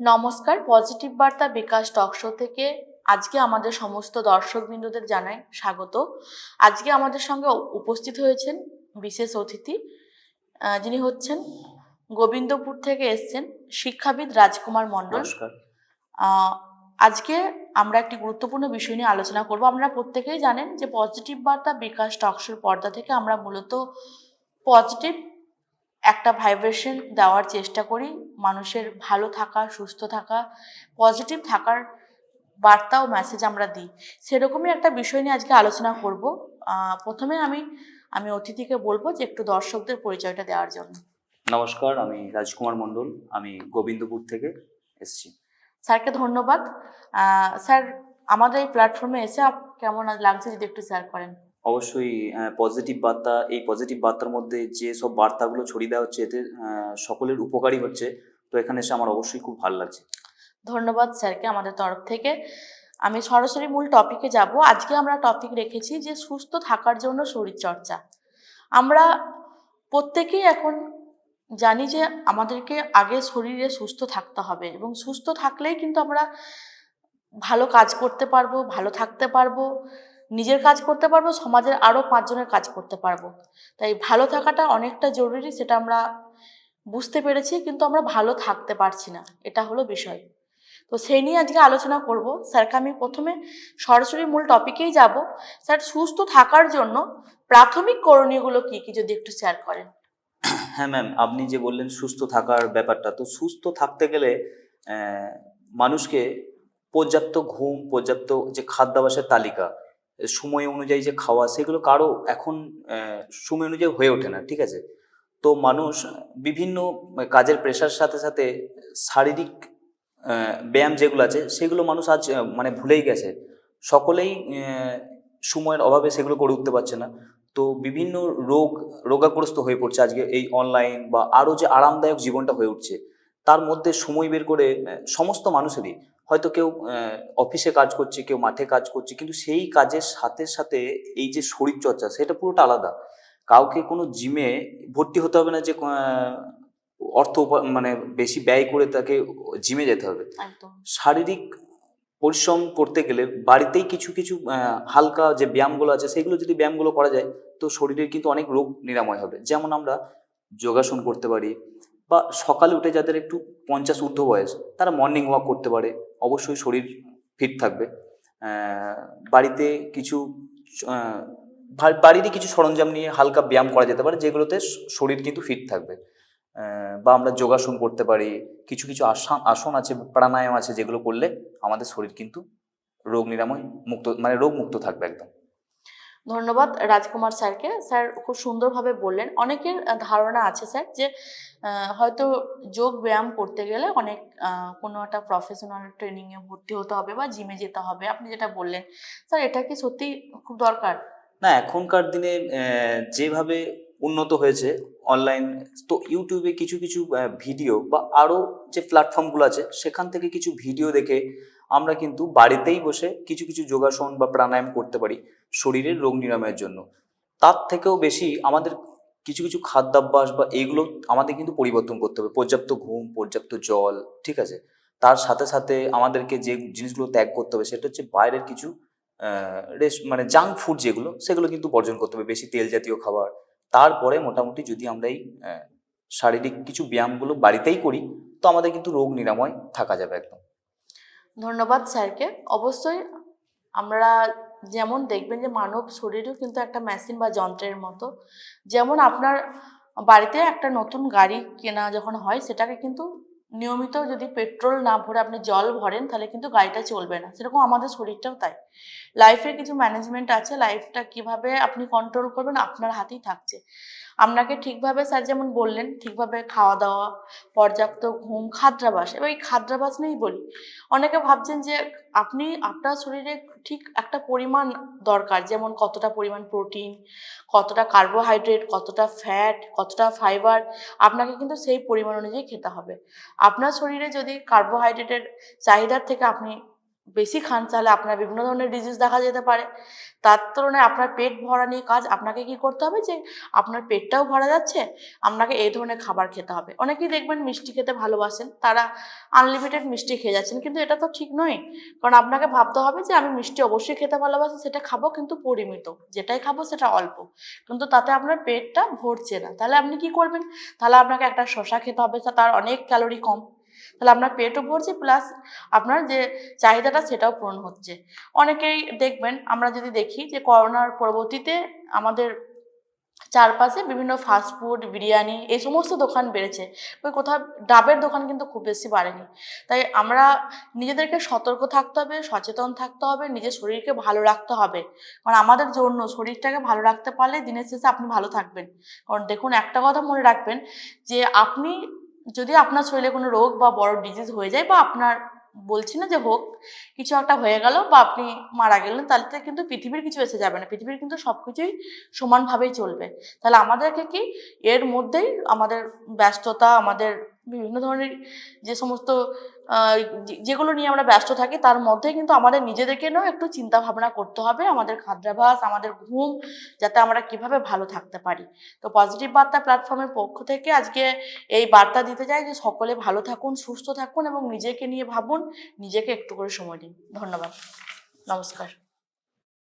নমস্কার পজিটিভ বার্তা বিকাশ talk show থেকে আজকে আমাদের সমস্ত দর্শকবৃন্দদের জানাই স্বাগত। আজকে আমাদের সঙ্গে উপস্থিত হয়েছেন বিশেষ অতিথি যিনি হচ্ছেন গোবিন্দপুর থেকে এসছেন শিক্ষাবিদ রাজকুমার মণ্ডল। আজকে আমরা একটি গুরুত্বপূর্ণ বিষয় নিয়ে আলোচনা করব। আপনারা প্রত্যেকেই জানেন যে পজিটিভ বার্তা বিকাশ টকশোর পর্দা থেকে আমরা মূলত পজিটিভ একটা ভাইব্রেশন দেওয়ার চেষ্টা করি। মানুষের ভালো থাকা সুস্থ থাকা পজিটিভ থাকার বার্তা ও মেসেজ আমরা দিই। সেরকমই একটা বিষয় নিয়ে আজকে আলোচনা করব। প্রথমে আমি আমি অতিথিকে বলব যে একটু দর্শকদের পরিচয়টা দেওয়ার জন্য। নমস্কার আমি রাজকুমার মণ্ডল আমি গোবিন্দপুর থেকে এসছি। স্যারকে ধন্যবাদ। স্যার আমাদের এই প্ল্যাটফর্মে এসে কেমন লাগছে যদি একটু শেয়ার করেন? অবশ্যই পজিটিভ বার্তা, এই পজিটিভ বার্তার মধ্যে যে সব বার্তাগুলো ছড়িয়ে দেওয়া হচ্ছে, এতে সকলের উপকারী হচ্ছে। তো এখানে এসে আমার অবশ্যই খুব ভালো লাগছে। ধন্যবাদ স্যারকে আমাদের তরফ থেকে। আমি সরাসরি মূল টপিকে যাব। আজকে আমরা টপিক রেখেছি যে সুস্থ থাকার জন্য শরীরচর্চা। আমরা প্রত্যেকেই এখন জানি যে আমাদেরকে আগে শরীরে সুস্থ থাকতে হবে এবং সুস্থ থাকলেই কিন্তু আমরা ভালো কাজ করতে পারব, ভালো থাকতে পারব। নিজের কাজ করতে পারব, সমাজের আরও পাঁচজনের কাজ করতে পারব। তাই ভালো থাকাটা অনেকটা জরুরি সেটা আমরা বুঝতে পেরেছি, কিন্তু আমরা ভালো থাকতে পারছি না। এটা হলো বিষয়। তো সেই নিয়ে আজকে আলোচনা করব। স্যারকে আমি প্রথমে সরাসরি মূল টপিকেই যাব। স্যার, সুস্থ থাকার জন্য প্রাথমিক করণীয়গুলো কি কি যদি একটু শেয়ার করেন? হ্যাঁ ম্যাম আপনি যে বললেন সুস্থ থাকার ব্যাপারটা, তো সুস্থ থাকতে গেলে মানুষকে পর্যাপ্ত ঘুম, পর্যাপ্ত যে খাদ্যাভাসের তালিকা সময় অনুযায়ী যে খাওয়া, সেগুলো কারও এখন সময় অনুযায়ী হয়ে ওঠে না, ঠিক আছে? তো মানুষ বিভিন্ন কাজের প্রেশার সাথে সাথে শারীরিক ব্যায়াম যেগুলো আছে, সেগুলো মানুষ আজ মানে ভুলেই গেছে। সকলেই সময়ের অভাবে সেগুলো করে উঠতে পারছে না। তো বিভিন্ন রোগ, রোগাগ্রস্ত হয়ে পড়ছে আজকে এই অনলাইন বা আরও যে আরামদায়ক জীবনটা হয়ে উঠছে, তার মধ্যে সময় বের করে সমস্ত মানুষেরই। হয়তো কেউ অফিসে কাজ করছে কেউ মাঠে কাজ করছে কিন্তু সেই কাজের সাথে সাথে এই যে শরীরচর্চা সেটা পুরোটা আলাদা। কাউকে কোনো জিমে ভর্তি হতে হবে না যে অর্থ মানে বেশি ব্যয় করে তাকে জিমে যেতে হবে। শারীরিক পরিশ্রম করতে গেলে বাড়িতেই কিছু কিছু হালকা যে ব্যায়ামগুলো আছে সেগুলো যদি ব্যায়ামগুলো করা যায় তো শরীরের কিন্তু অনেক রোগ নিরাময় হবে। যেমন আমরা যোগাসন করতে পারি বা সকালে উঠে যাদের একটু পঞ্চাশ ঊর্ধ্ব বয়স, তারা মর্নিং ওয়াক করতে পারে। অবশ্যই শরীর ফিট থাকবে। বাড়িতে কিছু বাড়িরই কিছু সরঞ্জাম নিয়ে হালকা ব্যায়াম করা যেতে পারে, যেগুলোতে শরীর কিন্তু ফিট থাকবে। বা আমরা যোগাসন করতে পারি, কিছু কিছু আসন আসন আছে, প্রাণায়াম আছে, যেগুলো করলে আমাদের শরীর কিন্তু রোগ নিরাময় মুক্ত মানে রোগ মুক্ত থাকবে একদম। ধন্যবাদ রাজকুমার স্যারকে। স্যার খুব সুন্দরভাবে বললেন। অনেকের ধারণা আছে স্যার যে হয়তো যোগ ব্যায়াম করতে গেলে অনেক কোনো একটা প্রফেশনাল ট্রেনিংয়ে ভর্তি হতে হবে বা জিমে যেতে হবে। আপনি যেটা বললেন, স্যার এটা কি সত্যি খুব দরকার? না, এখনকার দিনে যেভাবে উন্নত হয়েছে অনলাইন তো ইউটিউবে কিছু কিছু ভিডিও বা আরও যে প্ল্যাটফর্মগুলো আছে, সেখান থেকে কিছু ভিডিও দেখে আমরা কিন্তু বাড়িতেই বসে কিছু কিছু যোগাসন বা প্রাণায়াম করতে পারি শরীরের রোগ নিরাময়ের জন্য। তার থেকেও বেশি আমাদের কিছু কিছু খাদ্যাভ্যাস বা এইগুলো আমাদের কিন্তু পরিবর্তন করতে হবে। পর্যাপ্ত ঘুম, পর্যাপ্ত জল, ঠিক আছে? তার সাথে সাথে আমাদেরকে যে জিনিসগুলো ত্যাগ করতে হবে সেটা হচ্ছে বাইরের কিছু মানে জাঙ্ক ফুড যেগুলো, সেগুলো কিন্তু বর্জন করতে হবে, বেশি তেল জাতীয় খাবার। তারপরে মোটামুটি যদি আমরা এই শারীরিক কিছু ব্যায়ামগুলো বাড়িতেই করি, তো আমাদের কিন্তু রোগ নিরাময় থাকা যাবে একদম। ধন্যবাদ স্যারকে। অবশ্যই আমরা যেমন দেখবেন যে মানব শরীরও কিন্তু একটা মেশিন বা যন্ত্রের মতো। যেমন আপনার বাড়িতে একটা নতুন গাড়ি কেনা যখন হয়, সেটাকে কিন্তু নিয়মিত যদি পেট্রোল না ভরে আপনি জল ভরেন, তাহলে কিন্তু গাড়িটা চলবে না। সেরকম আমাদের শরীরটাও তাই। লাইফের কিছু ম্যানেজমেন্ট আছে লাইফটা কীভাবে আপনি কন্ট্রোল করবেন আপনার হাতেই থাকছে। আপনাকে ঠিকভাবে স্যার যেমন বললেন, ঠিকভাবে খাওয়া দাওয়া, পর্যাপ্ত ঘুম খাদ্রাবাস এবার এই খাদ্রাবাস নিয়েই বলি। অনেকে ভাবছেন যে আপনি, আপনার শরীরে ঠিক একটা পরিমাণ দরকার, যেমন কতটা পরিমাণ প্রোটিন কতটা কার্বোহাইড্রেট কতটা ফ্যাট কতটা ফাইবার আপনাকে কিন্তু সেই পরিমাণ অনুযায়ী খেতে হবে। আপনার শরীরে যদি কার্বোহাইড্রেটের চাহিদার থেকে আপনি বেশি খান, তাহলে আপনার বিভিন্ন ধরনের ডিজিজ দেখা যেতে পারে। তার তুলনায় আপনার পেট ভরা নিয়ে কাজ, আপনাকে কি করতে হবে যে, আপনার পেটটাও ভরা যাচ্ছে, আপনাকে এই ধরনের খাবার খেতে হবে। অনেকেই দেখবেন মিষ্টি খেতে ভালোবাসেন, তারা আনলিমিটেড মিষ্টি খেয়ে যাচ্ছেন, কিন্তু এটা তো ঠিক নয়। কারণ আপনাকে ভাবতে হবে যে, আমি মিষ্টি অবশ্যই খেতে ভালোবাসি, সেটা খাব কিন্তু পরিমিত। যেটাই খাব সেটা অল্প। কিন্তু তাতে আপনার পেটটা ভরছে না। তাহলে আপনি কি করবেন? তাহলে আপনাকে একটা শশা খেতে হবে তার অনেক ক্যালোরি কম। তাহলে আপনার পেটও ভরছে প্লাস আপনার যে চাহিদাটা সেটাও পূরণ হচ্ছে। অনেকেই দেখবেন, আমরা যদি দেখি যে করোনার পরবর্তীতে আমাদের চারপাশে বিভিন্ন ফাস্টফুড বিরিয়ানি এই সমস্ত দোকান বেড়েছে। ওই কোথাও ডাবের দোকান কিন্তু খুব বেশি বাড়েনি। তাই আমরা নিজেদেরকে সতর্ক থাকতে হবে, সচেতন থাকতে হবে, নিজের শরীরকে ভালো রাখতে হবে। কারণ আমাদের জন্য শরীরটাকে ভালো রাখতে পারলে দিনের শেষে আপনি ভালো থাকবেন। কারণ দেখুন, একটা কথা মনে রাখবেন যে আপনি যদি আপনার শরীরে কোনো রোগ বা বড় ডিজিজ হয়ে যায় বা আপনার বলছি না যে হোক, কিছু একটা হয়ে গেল বা আপনি মারা গেলেন, তাহলে তো কিন্তু পৃথিবীর কিছু এসে যাবে না। পৃথিবীর কিন্তু সব কিছুই সমানভাবেই চলবে। তাহলে আমাদেরকে কি এর মধ্যেই আমাদের ব্যস্ততা, আমাদের বিভিন্ন ধরনের যে সমস্ত যেগুলো নিয়ে আমরা ব্যস্ত থাকি, তার মধ্যে কিন্তু আমাদের নিজেদেরকে নিয়েও একটু চিন্তা ভাবনা করতে হবে, আমাদের খাদ্যাভ্যাস, আমাদের ঘুম, যাতে আমরা কীভাবে ভালো থাকতে পারি। তো পজিটিভ বার্তা প্ল্যাটফর্মের পক্ষ থেকে আজকে এই বার্তা দিতে চাই যে সকলে ভালো থাকুন, সুস্থ থাকুন এবং নিজেকে নিয়ে ভাবুন, নিজেকে একটু করে সময় দিন। ধন্যবাদ। নমস্কার।